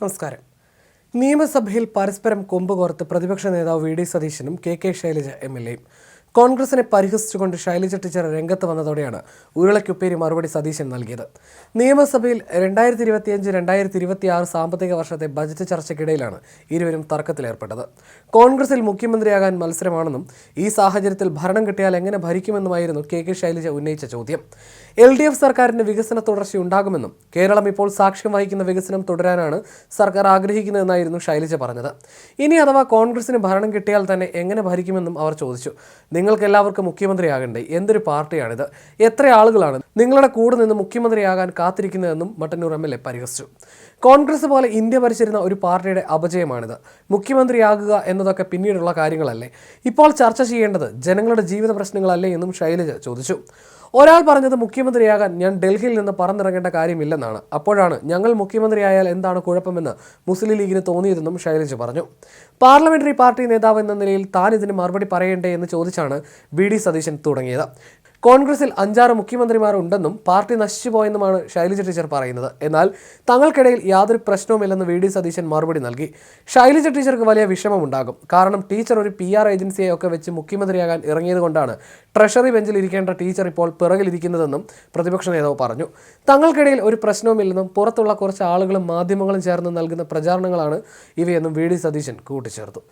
നമസ്കാരം. നിയമസഭയിൽ പരസ്പരം കൊമ്പുകോർത്ത് പ്രതിപക്ഷ നേതാവ് വി ഡി സതീശനും K K Shailaja M L എയും കോൺഗ്രസിനെ പരിഹസിച്ചുകൊണ്ട് ശൈലജ ടീച്ചർ രംഗത്ത് വന്നതോടെയാണ് ഉരുളയ്ക്കുപ്പേരി മറുപടി സതീശൻ നൽകിയത്. നിയമസഭയിൽ രണ്ടായിരത്തി ഇരുപത്തിയഞ്ച് രണ്ടായിരത്തി ഇരുപത്തി ആറ് സാമ്പത്തിക വർഷത്തെ ബജറ്റ് ചർച്ചയ്ക്കിടയിലാണ് ഇരുവരും തർക്കത്തിലേർപ്പെട്ടത്. കോൺഗ്രസിൽ മുഖ്യമന്ത്രിയാകാൻ മത്സരമാണെന്നും ഈ സാഹചര്യത്തിൽ ഭരണം കിട്ടിയാൽ എങ്ങനെ ഭരിക്കുമെന്നുമായിരുന്നു കെ കെ ശൈലജ ഉന്നയിച്ച ചോദ്യം. എൽ ഡി എഫ് സർക്കാരിന്റെ വികസന തുടർച്ചയുണ്ടാകുമെന്നും കേരളം ഇപ്പോൾ സാക്ഷ്യം വഹിക്കുന്ന വികസനം തുടരാനാണ് സർക്കാർ ആഗ്രഹിക്കുന്നതെന്നായിരുന്നു ശൈലജ പറഞ്ഞത്. ഇനി അഥവാ കോൺഗ്രസിന് ഭരണം കിട്ടിയാൽ തന്നെ എങ്ങനെ ഭരിക്കുമെന്നും അവർ ചോദിച്ചു. നിങ്ങൾക്ക് എല്ലാവർക്കും മുഖ്യമന്ത്രിയാകണ്ടേ? എന്തൊരു പാർട്ടിയാണിത്? എത്ര ആളുകളാണ് നിങ്ങളുടെ കൂടെ നിന്ന് മുഖ്യമന്ത്രിയാകാൻ കാത്തിരിക്കുന്നതെന്നും മട്ടന്നൂർ എം എൽ എ പരിഹസിച്ചു. കോൺഗ്രസ് പോലെ ഇന്ത്യ ഭരിച്ചിരുന്ന ഒരു പാർട്ടിയുടെ അപജയമാണിത്. മുഖ്യമന്ത്രിയാകുക എന്നതൊക്കെ പിന്നീടുള്ള കാര്യങ്ങളല്ലേ? ഇപ്പോൾ ചർച്ച ചെയ്യേണ്ടത് ജനങ്ങളുടെ ജീവിത പ്രശ്നങ്ങളല്ലേ എന്നും ശൈലജ ചോദിച്ചു. ഒരാൾ പറഞ്ഞത് മുഖ്യമന്ത്രിയാകാൻ ഞാൻ ഡൽഹിയിൽ നിന്ന് പറന്നിറങ്ങേണ്ട കാര്യമില്ലെന്നാണ്. അപ്പോഴാണ് ഞങ്ങൾ മുഖ്യമന്ത്രിയായാൽ എന്താണ് കുഴപ്പമെന്ന് മുസ്ലിം ലീഗിന് തോന്നിയതെന്നും ശൈലജ് പറഞ്ഞു. പാർലമെന്ററി പാർട്ടി നേതാവ് എന്ന നിലയിൽ താൻ ഇതിന് മറുപടി പറയേണ്ടേ എന്ന് ചോദിച്ചാണ് ബി ഡി സതീശൻ തുടങ്ങിയത്. കോൺഗ്രസിൽ അഞ്ചാറ് മുഖ്യമന്ത്രിമാർ ഉണ്ടെന്നും പാർട്ടി നശിച്ചുപോയെന്നുമാണ് ശൈലജ ടീച്ചർ പറയുന്നത്. എന്നാൽ തങ്ങൾക്കിടയിൽ യാതൊരു പ്രശ്നവുമില്ലെന്ന് വി ഡി സതീശൻ മറുപടി നൽകി. ശൈലജ ടീച്ചർക്ക് വലിയ വിഷമമുണ്ടാകും. കാരണം ടീച്ചർ ഒരു പി ആർ ഏജൻസിയെയൊക്കെ വെച്ച് മുഖ്യമന്ത്രിയാകാൻ ഇറങ്ങിയതുകൊണ്ടാണ് ട്രഷറി ബെഞ്ചിൽ ഇരിക്കേണ്ട ടീച്ചർ ഇപ്പോൾ പിറകിലിരിക്കുന്നതെന്നും പ്രതിപക്ഷ നേതാവ് പറഞ്ഞു. തങ്ങൾക്കിടയിൽ ഒരു പ്രശ്നവുമില്ലെന്നും പുറത്തുള്ള കുറച്ച് ആളുകളും മാധ്യമങ്ങളും ചേർന്ന് നൽകുന്ന പ്രചാരണങ്ങളാണ് ഇവയെന്നും വി ഡി സതീശൻ കൂട്ടിച്ചേർത്തു.